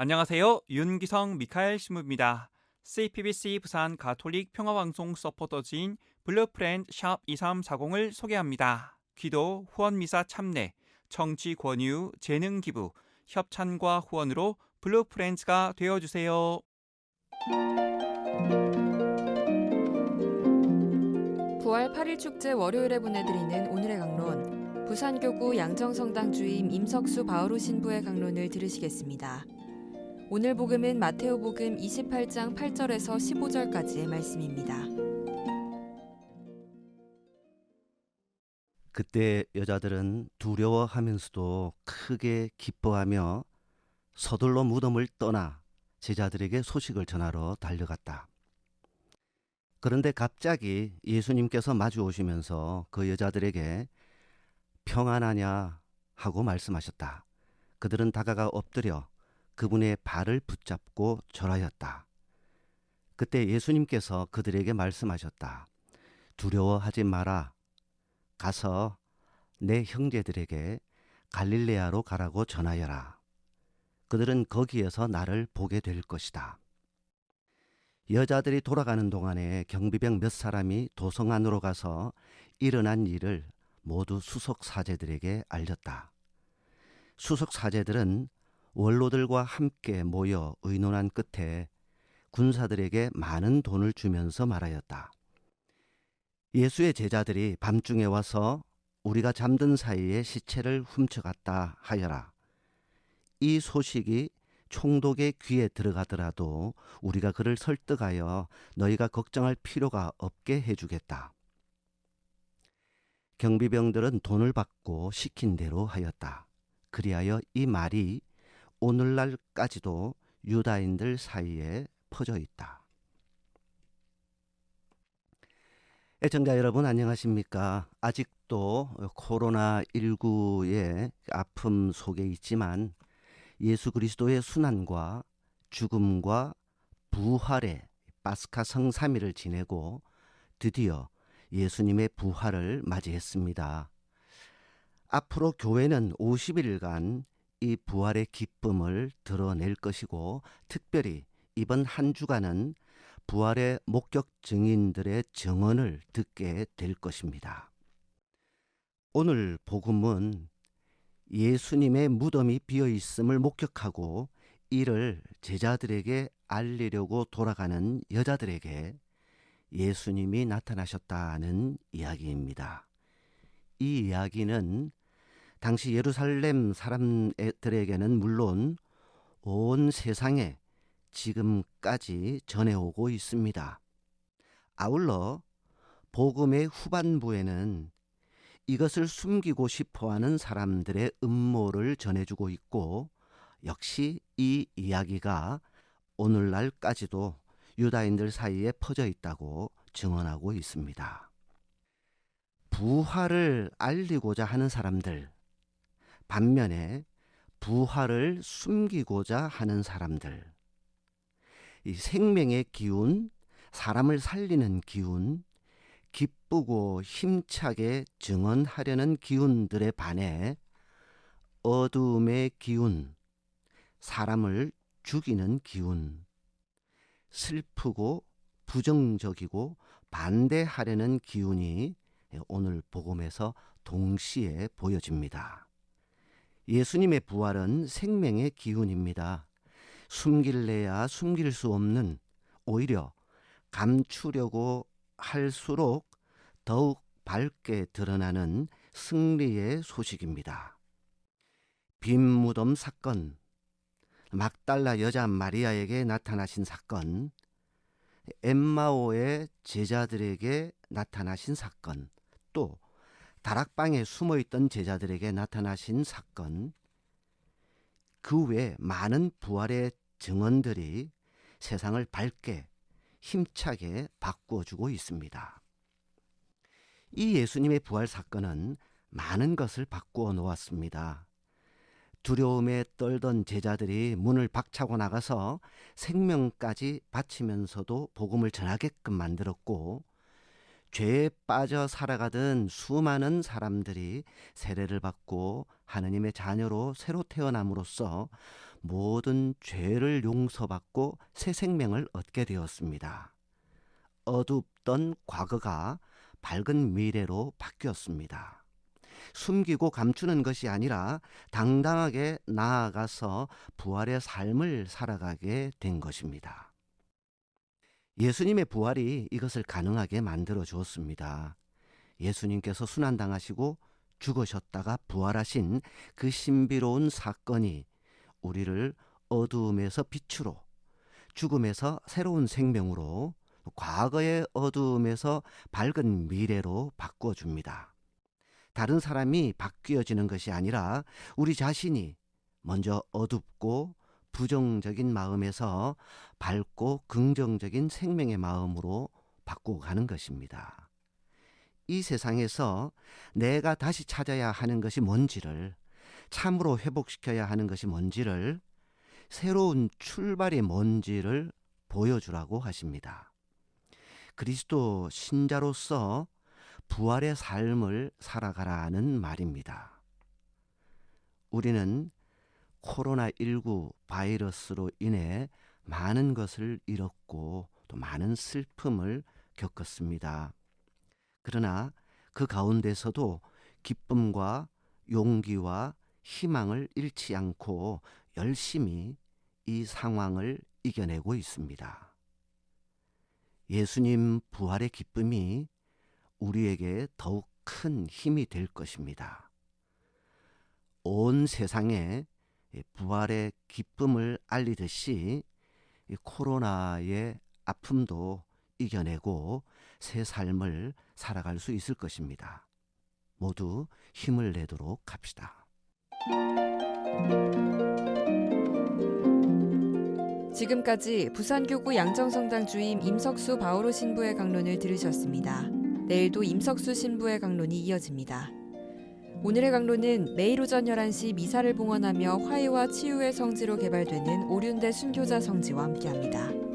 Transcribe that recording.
안녕하세요. 윤기성 미카엘 신부입니다. CPBC 부산 가톨릭 평화방송 서포터즈인 블루프렌드 샵 2340을 소개합니다. 기도, 후원미사 참내, 정치 권유, 재능 기부, 협찬과 후원으로 블루프렌즈가 되어주세요. 부활 8일 축제 월요일에 보내드리는 오늘의 강론 부산교구 양정성당 주임 임석수 바오루 신부의 강론을 들으시겠습니다. 오늘 복음은 마테오 복음 28장 8절에서 15절까지의 말씀입니다. 그때 여자들은 두려워하면서도 크게 기뻐하며 서둘러 무덤을 떠나 제자들에게 소식을 전하러 달려갔다. 그런데 갑자기 예수님께서 마주 오시면서 그 여자들에게 평안하냐 하고 말씀하셨다. 그들은 다가가 엎드려 그분의 발을 붙잡고 절하였다. 그때 예수님께서 그들에게 말씀하셨다. 두려워하지 마라. 가서 내 형제들에게 갈릴레아로 가라고 전하여라. 그들은 거기에서 나를 보게 될 것이다. 여자들이 돌아가는 동안에 경비병 몇 사람이 도성 안으로 가서 일어난 일을 모두 수석 사제들에게 알렸다. 수석 사제들은 원로들과 함께 모여 의논한 끝에 군사들에게 많은 돈을 주면서 말하였다. 예수의 제자들이 밤중에 와서 우리가 잠든 사이에 시체를 훔쳐갔다 하여라. 이 소식이 총독의 귀에 들어가더라도 우리가 그를 설득하여 너희가 걱정할 필요가 없게 해주겠다. 경비병들은 돈을 받고 시킨 대로 하였다. 그리하여 이 말이 오늘날까지도 유다인들 사이에 퍼져 있다. 애청자 여러분 안녕하십니까? 아직도 코로나19의 아픔 속에 있지만 예수 그리스도의 순환과 죽음과 부활의 파스카 성삼일을 지내고 드디어 예수님의 부활을 맞이했습니다. 앞으로 교회는 50일간 이 부활의 기쁨을 드러낼 것이고 특별히 이번 한 주간은 부활의 목격 증인들의 증언을 듣게 될 것입니다. 오늘 복음은 예수님의 무덤이 비어 있음을 목격하고 이를 제자들에게 알리려고 돌아가는 여자들에게 예수님이 나타나셨다는 이야기입니다. 이 이야기는 당시 예루살렘 사람들에게는 물론 온 세상에 지금까지 전해오고 있습니다. 아울러 복음의 후반부에는 이것을 숨기고 싶어 하는 사람들의 음모를 전해주고 있고 역시 이 이야기가 오늘날까지도 유다인들 사이에 퍼져 있다고 증언하고 있습니다. 부활을 알리고자 하는 사람들, 반면에 부활을 숨기고자 하는 사람들, 이 생명의 기운, 사람을 살리는 기운, 기쁘고 힘차게 증언하려는 기운들에 반해 어둠의 기운, 사람을 죽이는 기운, 슬프고 부정적이고 반대하려는 기운이 오늘 복음에서 동시에 보여집니다. 예수님의 부활은 생명의 기운입니다. 숨길래야 숨길 수 없는 오히려 감추려고 할수록 더욱 밝게 드러나는 승리의 소식입니다. 빈 무덤 사건, 막달라 여자 마리아에게 나타나신 사건, 엠마오의 제자들에게 나타나신 사건, 또 다락방에 숨어 있던 제자들에게 나타나신 사건, 그 외 많은 부활의 증언들이 세상을 밝게 힘차게 바꾸어 주고 있습니다. 이 예수님의 부활 사건은 많은 것을 바꾸어 놓았습니다. 두려움에 떨던 제자들이 문을 박차고 나가서 생명까지 바치면서도 복음을 전하게끔 만들었고 죄에 빠져 살아가던 수많은 사람들이 세례를 받고 하느님의 자녀로 새로 태어남으로써 모든 죄를 용서받고 새 생명을 얻게 되었습니다. 어둡던 과거가 밝은 미래로 바뀌었습니다. 숨기고 감추는 것이 아니라 당당하게 나아가서 부활의 삶을 살아가게 된 것입니다. 예수님의 부활이 이것을 가능하게 만들어 주었습니다. 예수님께서 순환당하시고 죽으셨다가 부활하신 그 신비로운 사건이 우리를 어두움에서 빛으로, 죽음에서 새로운 생명으로, 과거의 어두움에서 밝은 미래로 바꾸어 줍니다. 다른 사람이 바뀌어지는 것이 아니라 우리 자신이 먼저 어둡고 부정적인 마음에서 밝고 긍정적인 생명의 마음으로 바꾸어 가는 것입니다. 이 세상에서 내가 다시 찾아야 하는 것이 뭔지를 참으로 회복시켜야 하는 것이 뭔지를 새로운 출발이 뭔지를 보여주라고 하십니다. 그리스도 신자로서 부활의 삶을 살아가라는 말입니다. 우리는 코로나19 바이러스로 인해 많은 것을 잃었고 또 많은 슬픔을 겪었습니다. 그러나 그 가운데서도 기쁨과 용기와 희망을 잃지 않고 열심히 이 상황을 이겨내고 있습니다. 예수님 부활의 기쁨이 우리에게 더욱 큰 힘이 될 것입니다. 온 세상에 부활의 기쁨을 알리듯이 이 코로나의 아픔도 이겨내고 새 삶을 살아갈 수 있을 것입니다. 모두 힘을 내도록 합시다. 지금까지 부산교구 양정성당 주임 임석수 바오로 신부의 강론을 들으셨습니다. 내일도 임석수 신부의 강론이 이어집니다. 오늘의 강론은 매일 오전 11시 미사를 봉헌하며 화해와 치유의 성지로 개발되는 오륜대 순교자 성지와 함께합니다.